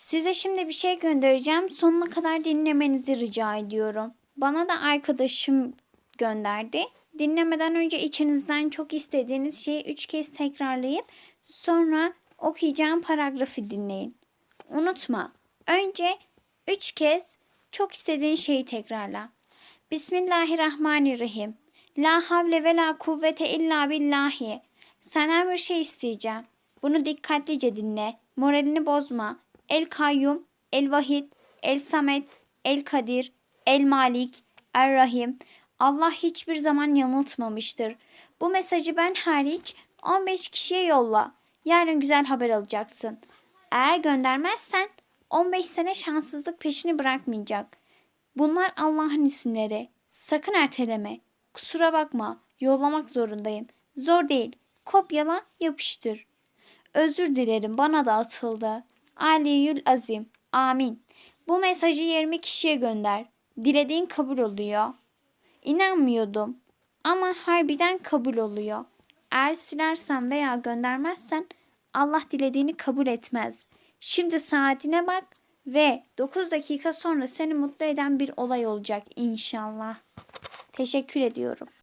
Size şimdi bir şey göndereceğim. Sonuna kadar dinlemenizi rica ediyorum. Bana da arkadaşım gönderdi. Dinlemeden önce içinizden çok istediğiniz şeyi üç kez tekrarlayıp sonra okuyacağım paragrafı dinleyin. Unutma. Önce üç kez çok istediğin şeyi tekrarla. Bismillahirrahmanirrahim. La havle ve la kuvvete illa billahi. Senden bir şey isteyeceğim. Bunu dikkatlice dinle. Moralini bozma. El kayyum, el vahid, el samet, el kadir, el malik, er rahim. Allah hiçbir zaman yanıltmamıştır. Bu mesajı ben hariç 15 kişiye yolla. Yarın güzel haber alacaksın. Eğer göndermezsen 15 sene şanssızlık peşini bırakmayacak. Bunlar Allah'ın isimleri. Sakın erteleme. Kusura bakma. Yollamak zorundayım. Zor değil. Kopyala, yapıştır. Özür dilerim bana da atıldı. Aliyül Azim. Amin. Bu mesajı 20 kişiye gönder. Dilediğin kabul oluyor. İnanmıyordum. Ama harbiden kabul oluyor. Eğer silersen veya göndermezsen Allah dilediğini kabul etmez. Şimdi saatine bak ve 9 dakika sonra seni mutlu eden bir olay olacak inşallah. Teşekkür ediyorum.